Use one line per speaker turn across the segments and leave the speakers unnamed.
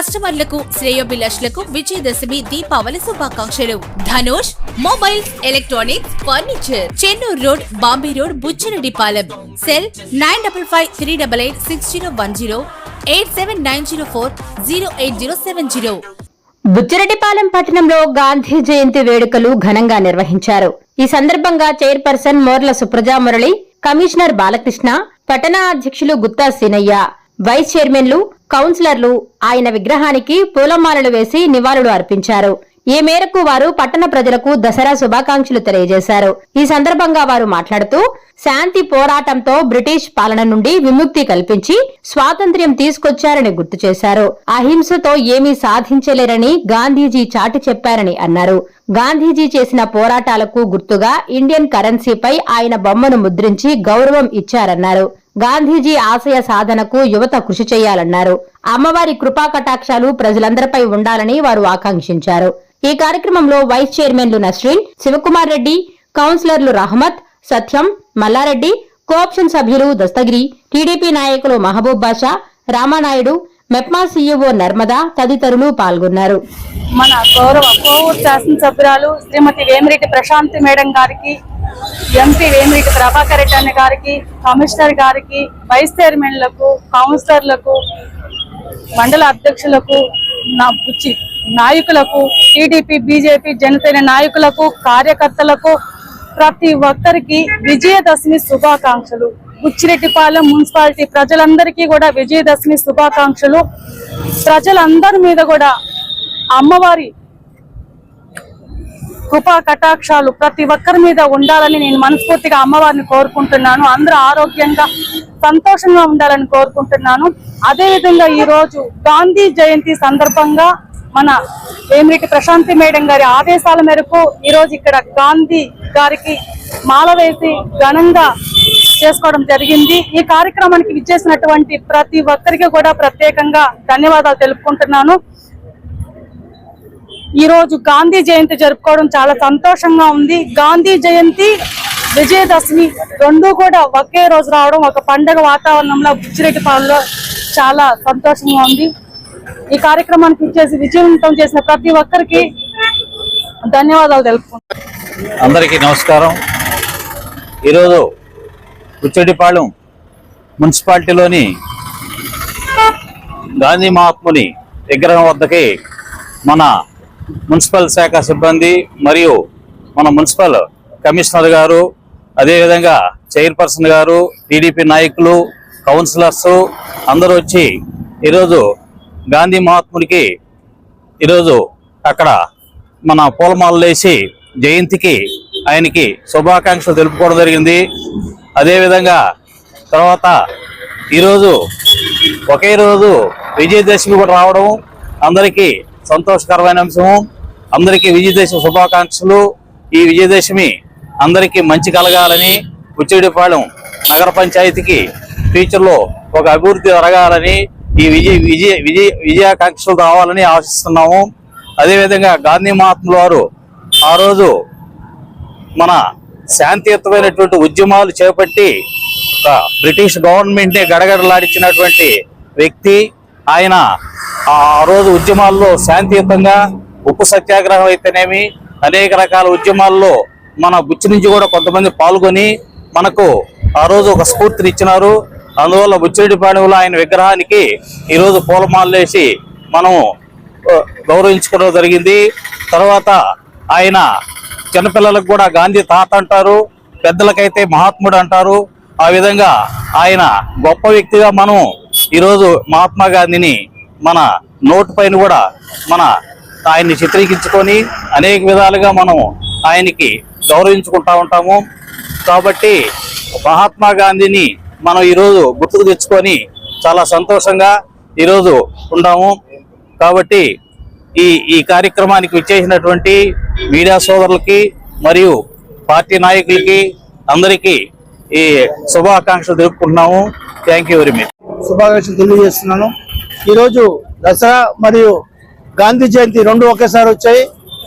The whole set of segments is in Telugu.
కస్టమర్లకు శ్రేయోభిలాషులకు విజయదశమి దీపావళి శుభాకాంక్షలు. Dhanush mobiles electronics furniture. Chennur road Bombay road Buchireddypalem cell nine double five three double eight six zero one zero eight seven nine zero four zero eight zero seven zero.
Buchireddypalem పట్టణంలో గాంధీ జయంతి వేడుకలు ఘనంగా నిర్వహించారు. ఈ సందర్భంగా చైర్పర్సన్ మోర్ల సుప్రజా మురళి కమిషనర్ బాలకృష్ణ పట్టణ అధ్యక్షులు గుత్తా సీనయ్య వైస్ చైర్మన్లు కౌన్సిలర్లు ఆయన విగ్రహానికి పూలమాలలు వేసి నివాళులు అర్పించారు. ఈ మేరకు వారు పట్టణ ప్రజలకు దసరా శుభాకాంక్షలు తెలియజేశారు. ఈ సందర్భంగా వారు మాట్లాడుతూ శాంతి పోరాటంతో బ్రిటిష్ పాలన నుండి విముక్తి కల్పించి స్వాతంత్ర్యం తీసుకొచ్చారని గుర్తు చేశారు. అహింసతో ఏమీ సాధించలేరని గాంధీజీ చాటి చెప్పారని అన్నారు. గాంధీజీ చేసిన పోరాటాలకు గుర్తుగా ఇండియన్ కరెన్సీపై ఆయన బొమ్మను ముద్రించి గౌరవం ఇచ్చారన్నారు. గాంధీజీ ఆశయ సాధనకు యువత కృషి చేయాలన్నారు. అమ్మవారి కృపా కటాక్షాలు ప్రజలందరిపై ఉండాలని వారు ఆకాంక్షించారు. ఈ కార్యక్రమంలో వైస్ చైర్మన్లు నస్రీన్ శివకుమార్ రెడ్డి కౌన్సిలర్లు రహమత్ సత్యం మల్లారెడ్డి కోఆప్షన్ సభ్యులు దస్తగిరి టీడీపీ నాయకులు మహబూబ్ బాషా రామానాయుడు మెప్మా సీఈఓ నర్మదా తదితరులు పాల్గొన్నారు.
మన గౌరవ కోవూరు శాసనసభ్యురాలు శ్రీమతి వేమిరెడ్డి ప్రశాంతి మేడం గారికి ఎంపీ వేమిరెడ్డి ప్రభాకర్ రెడ్డి అన్న గారికి కమిషనర్ గారికి వైస్ చైర్మన్లకు కౌన్సిలర్లకు మండల అధ్యక్షులకు నా బుచ్చి నాయకులకు టీడీపీ బీజేపీ జనసేన నాయకులకు కార్యకర్తలకు ప్రతి ఒక్కరికి విజయదశమి శుభాకాంక్షలు. బుచ్చిరెడ్డిపాలెం మున్సిపాలిటీ ప్రజలందరికీ కూడా విజయదశమి శుభాకాంక్షలు. ప్రజలందరి మీద కూడా అమ్మవారి కృపా కటాక్షాలు ప్రతి ఒక్కరి మీద ఉండాలని నేను మనస్ఫూర్తిగా అమ్మవారిని కోరుకుంటున్నాను. అందరూ ఆరోగ్యంగా సంతోషంగా ఉండాలని కోరుకుంటున్నాను. అదేవిధంగా ఈరోజు ఈ రోజు గాంధీ జయంతి సందర్భంగా మన వేమిరెడ్డి ప్రశాంతి మేడం గారి ఆదేశాల మేరకు ఈ రోజు ఇక్కడ గాంధీ గారికి మాల వేసి ఘనంగా చేసుకోవడం జరిగింది. ఈ కార్యక్రమానికి విచ్చేసినటువంటి ప్రతి ఒక్కరికి కూడా ప్రత్యేకంగా ధన్యవాదాలు తెలుపుకుంటున్నాను. ఈ రోజు గాంధీ జయంతి జరుపుకోవడం చాలా సంతోషంగా ఉంది. గాంధీ జయంతి విజయదశమి రెండు కూడా ఒకే రోజు రావడం ఒక పండగ వాతావరణంలో బుచ్చిరెడ్డిపాలెంలో చాలా సంతోషంగా ఉంది. ఈ కార్యక్రమానికి ఇచ్చేసి విజయవంతం చేసిన ప్రతి ఒక్కరికి ధన్యవాదాలు తెలుపుకుంటున్నాను.
అందరికీ నమస్కారం. ఈరోజు బుచ్చడిపాళెం మున్సిపాలిటీలోని గాంధీ మహాత్ముని విగ్రహం వద్దకి మన మున్సిపల్ శాఖ సిబ్బంది మరియు మన మున్సిపల్ కమిషనర్ గారు అదేవిధంగా చైర్పర్సన్ గారు టీడీపీ నాయకులు కౌన్సిలర్స్ అందరూ వచ్చి ఈరోజు గాంధీ మహాత్ముడికి ఈరోజు అక్కడ మన పూలమాలలు వేసి జయంతికి ఆయనకి శుభాకాంక్షలు తెలుపుకోవడం జరిగింది. అదేవిధంగా తర్వాత ఈరోజు ఒకే రోజు విజయదశమి కూడా రావడం అందరికీ సంతోషకరమైన అంశము. అందరికీ విజయదశమి శుభాకాంక్షలు. ఈ విజయదశమి అందరికీ మంచి కలగాలని ఉచ్చిడిపాళెం నగర పంచాయతీకి ఫ్యూచర్లో ఒక అభివృద్ధి జరగాలని ఈ విజయ విజయ విజయ విజయాకాంక్షలు రావాలని ఆశిస్తున్నాము. అదేవిధంగా గాంధీ మహాత్ముల వారు ఆ రోజు మన శాంతియుతమైనటువంటి ఉద్యమాలు చేపట్టి ఒక బ్రిటిష్ గవర్నమెంట్ని గడగడలాడించినటువంటి వ్యక్తి. ఆయన ఆ రోజు ఉద్యమాల్లో శాంతియుతంగా ఉప్పు సత్యాగ్రహం అయితేనేమి అనేక రకాల ఉద్యమాల్లో మన బుచ్చి నుంచి కూడా కొంతమంది పాల్గొని మనకు ఆ రోజు ఒక స్ఫూర్తిని ఇచ్చినారు అందువల్ల బుచ్చిరెడ్డిపాణిలో ఆయన విగ్రహానికి ఈరోజు పూలమాలలేసి మనము మనం గౌరవించుకోవడం జరిగింది. తర్వాత ఆయన చిన్నపిల్లలకు కూడా గాంధీ తాత అంటారు పెద్దలకైతే మహాత్ముడు అంటారు. ఆ విధంగా ఆయన గొప్ప వ్యక్తిగా మనం ఈరోజు మహాత్మా గాంధీని మన నోటు పైన కూడా మన ఆయన్ని చిత్రీకరించుకొని అనేక విధాలుగా మనం ఆయనకి గౌరవించుకుంటా ఉంటాము. కాబట్టి మహాత్మా గాంధీని మనం ఈరోజు గుర్తుకు తెచ్చుకొని చాలా సంతోషంగా ఈరోజు ఉన్నాము కాబట్టి ఈ ఈ కార్యక్రమానికి విచ్చేసినటువంటి మీడియా సోదరులకి మరియు పార్టీ నాయకులకి అందరికీ ఈ శుభాకాంక్షలు తెలుపుకుంటున్నాము. థ్యాంక్ యూ వెరీ మచ్
శుభాకాంక్షలు తెలియజేస్తున్నాను. ఈరోజు దసరా మరియు గాంధీ జయంతి రెండు ఒకేసారి వచ్చాయి.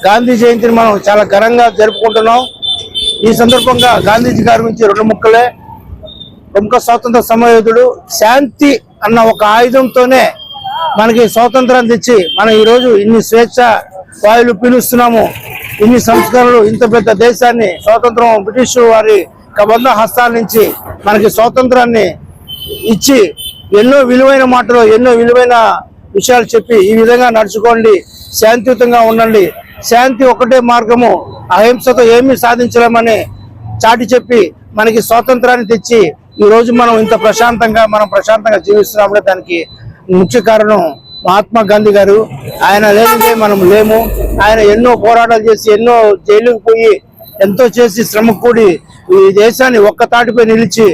గాంధీ జయంతిని మనం చాలా ఘనంగా జరుపుకుంటున్నాం. ఈ సందర్భంగా గాంధీజీ గారి గురించి రెండు ముక్కలే. ప్రముఖ స్వాతంత్ర సమయోధుడు శాంతి అన్న ఒక ఆయుధంతోనే మనకి స్వాతంత్రం తెచ్చి మనం ఈ రోజు ఇన్ని స్వేచ్ఛ వాయులు పీలుస్తున్నాము ఇన్ని సంస్కరణలు ఇంత పెద్ద దేశాన్ని స్వాతంత్రం బ్రిటిష్ వారి కబంధ హస్తాల నుంచి మనకి స్వాతంత్రాన్ని ఇచ్చి ఎన్నో విలువైన మాటలు ఎన్నో విలువైన విషయాలు చెప్పి ఈ విధంగా నడుచుకోండి శాంతియుతంగా ఉండండి. శాంతి ఒకటే మార్గము అహింసతో ఏమీ సాధించలేమని చాటి చెప్పి మనకి స్వాతంత్రాన్ని తెచ్చి ఈ రోజు మనం ఇంత ప్రశాంతంగా మనం ప్రశాంతంగా జీవిస్తున్నాము దానికి ముఖ్య కారణం మహాత్మా గాంధీ గారు. ఆయన లేనిదే మనం లేము. ఆయన ఎన్నో పోరాటాలు చేసి ఎన్నో జైలుకు పోయి ఎంతో చేసి శ్రమ కూడి ఈ దేశాన్ని ఒక్క తాటిపై నిలిచి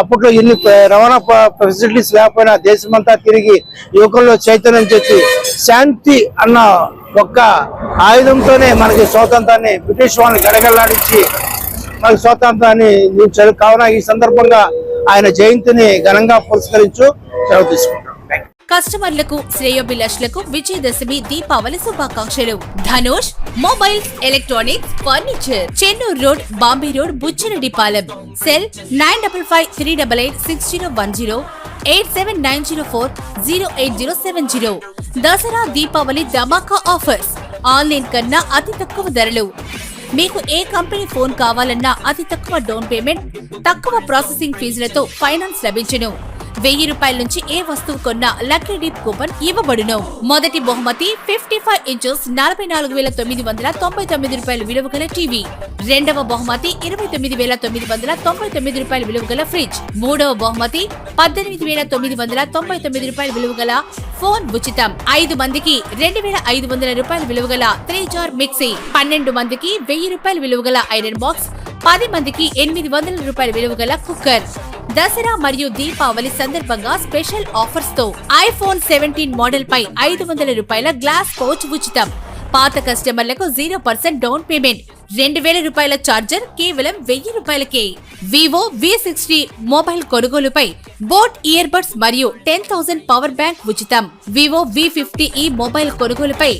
అప్పట్లో ఎన్ని రవాణా ఫెసిలిటీస్ లేకపోయినా దేశమంతా తిరిగి యువకుల్లో చైతన్యం చేసి శాంతి అన్న ఒక్క ఆయుధంతోనే మనకి స్వాతంత్రాన్ని బ్రిటిష్ వాళ్ళని గడగల్లాడించి మనకి స్వాతంత్రాన్ని ఇచ్చారు కావున ఈ సందర్భంగా ఆయన జయంతిని ఘనంగా పురస్కరించు సెలవు తీసుకుంటాం
కస్టమర్లకు శ్రేయోభిలాషులకు విజయదశమి దీపావళి శుభాకాంక్షలు. Dhanush mobiles electronics furniture. Chennur road Bombay road Buchireddypalem cell nine double five three double eight six zero one zero eight seven nine zero four zero eight zero seven zero. Dasara Deepavali ధమాకా ఆఫర్స్. ఆన్లైన్ కన్నా అతి తక్కువ ధరలు. మీకు ఏ కంపెనీ ఫోన్ కావాలన్నా అతి తక్కువ డౌన్ పేమెంట్ తక్కువ ప్రాసెసింగ్ ఫీజులతో ఫైనాన్స్ లభించును. వెయ్యి రూపాయల నుంచి ఏ వస్తువు కొన్నా లక్కీ డీప్ కూపన్ ఇవ్వబడును. మొదటి బహుమతి ఫిఫ్టీ ఫైవ్ ఇంచెస్ నలభై నాలుగు వేల తొమ్మిది వందల తొంభై తొమ్మిది రూపాయల విలువ గల టీవీ. రెండవ బహుమతి ఇరవై తొమ్మిది వేల తొమ్మిది వందల తొంభై తొమ్మిది రూపాయల విలువ గల ఫ్రిడ్జ్. మూడవ బహుమతి పద్దెనిమిది వేల తొమ్మిది వందల తొంభై తొమ్మిది రూపాయల విలువ గల ఫోన్ ఉచితం. ఐదు మందికి రెండు వేల ఐదు వందల రూపాయల విలువ గల త్రీ జార్ మిక్సీ. పన్నెండు మందికి వెయ్యి రూపాయల విలువ గల ఐరన్ బాక్స్ పది మందికి ఎనిమిది వందల రూపాయల విలువ గల కుక్కర్. దసరా మరియు దీపావళి సందర్భంగా స్పెషల్ ఆఫర్స్తో ఐఫోన్ సెవెంటీన్ మోడల్ పై ఐదు వందల రూపాయల గ్లాస్ కోచ్ ఉచితం. పాత కస్టమర్లకు జీరో పర్సెంట్ డౌన్ పేమెంట్. రెండు వేల రూపాయల ఛార్జర్ కేవలం వెయ్యి రూపాయలకే. వివో వి సిక్స్టీ మొబైల్ కొనుగోలుపై బోట్ ఇయర్ బడ్స్ మరియు టెన్ థౌసండ్ పవర్ బ్యాంక్ ఉచితం. Vivo V fifty E mobile కొనుగోలుపై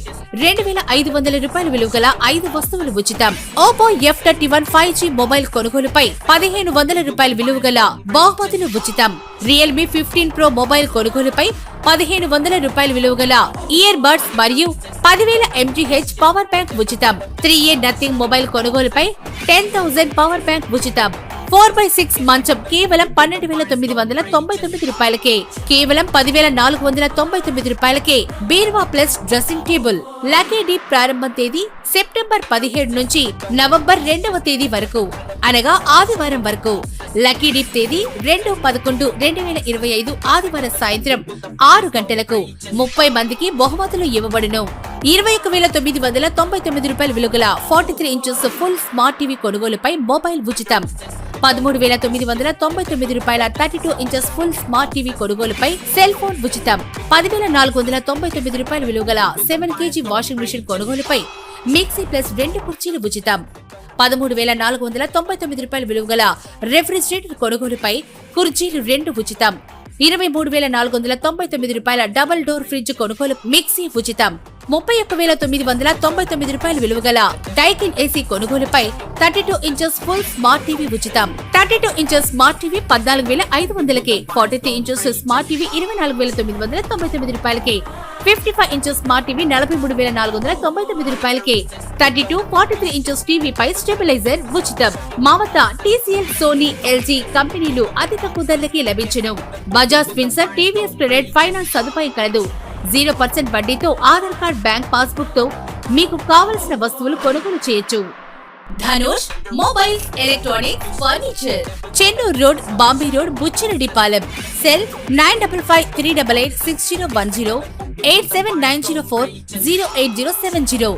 రెండు వేల ఐదు వందల రూపాయల విలువ గల ఐదు వస్తువులు ఉచితం. Oppo F thirty one five G mobile కొనుగోలుపై పదిహేను వందల రూపాయల విలువ గల బహుమతులు ఉచితం. రియల్మీ ఫిఫ్టీన్ ప్రో మొబైల్ కొనుగోలుపై పదిహేను వందల రూపాయల విలువ గల ఇయర్ బడ్స్ మరియు పదివేల ఎంజీహెచ్ పవర్ బ్యాంక్ ఉచితం త్రీ ఏ నథింగ్ మొబైల్ కొనుగోలుపై టెన్ థౌసండ్ పవర్ బ్యాంక్ ఉచితం ఫోర్ బై సిక్స్ మంచం కేవలం పన్నెండు వేల తొమ్మిది వందల తొంభై తొమ్మిది రూపాయలకే కేవలం పదివేల నాలుగు వందల తొంభై తొమ్మిది రూపాయలకే బీర్వా plus dressing table lucky dip ప్రారంభం తేదీ సెప్టెంబర్ పదిహేడు నుంచి నవంబర్ రెండవ తేదీ వరకు అనగా ఆదివారం వరకు. లక్కీ డిప్ తేదీ రెండు పదకొండు రెండు వేల ఇరవై ఐదు ఆదివారం సాయంత్రం ఆరు గంటలకు ముప్పై మందికి బహుమతులు ఇవ్వబడును. ఇరవై ఒక వేల తొమ్మిది వందల తొంభై తొమ్మిది రూపాయల విలుగల forty three inches full smart TV కొనుగోలుపై మొబైల్ ఉచితం. పదమూడు వేల తొమ్మిది వందల తొంభై తొమ్మిది రూపాయల thirty two inches full smart TV కొనుగోలుపై సెల్ ఫోన్ ఉచితం. పదివేల నాలుగు వందల తొంభై తొమ్మిది రూపాయల విలువగల సెవెన్ కేజీ వాషింగ్ మిషన్ కొనుగోలుపై మిక్సీ ప్లస్ రెండు కుర్చీలు ఉచితం. పదమూడు వేల నాలుగు వందల తొంభై తొమ్మిది రూపాయల విలువ గల రెఫ్రిజిరేటర్ కొనుగోలుపై కుర్చీలు రెండు ఉచితం. ఇరవై మూడు వేల నాలుగు వందల తొంభై తొమ్మిది రూపాయల డబుల్ డోర్ ఫ్రిడ్జ్ కొనుగోలు మిక్సీ ఉచితం. ముప్పై ఒక్క వేల తొమ్మిది వందల తొంభై తొమ్మిది రూపాయల విలువ గల డైకిన్ ఏసీ కొనుగోలుపై thirty two inches full smart TV ఉచితం. Thirty two inches smart TV పద్నాలుగు వేల ఐదు వందలకి forty three inches smart TV ఇరవై నాలుగు వేల తొమ్మిది వందల తొంభై తొమ్మిది రూపాయలకి fifty five inches smart TV నలభై మూడు వేల నాలుగు వందల తొంభై తొమ్మిది రూపాయలకి. Thirty two forty three inches TV పై స్టెబిలైజర్ ఉచితం. మా వద్ద టీసీఎల్ సోనీ ఎల్జీ కంపెనీలు అతి తక్కువ ధరలకి లభించను. Bajaj Finserv TVS credit finance సదుపాయం కలదు. జీరో పర్సెంట్ వడ్డీతో ఆధార్ కార్డ్ బ్యాంక్ పాస్బుక్తో మీకు కావలసిన వస్తువులు కొనుగోలు చేయొచ్చు. Dhanush mobiles electronics furniture Chennur road Bombay road Buchireddipalem cell nine double five three double eight six zero one zero eight seven nine zero four zero eight zero seven zero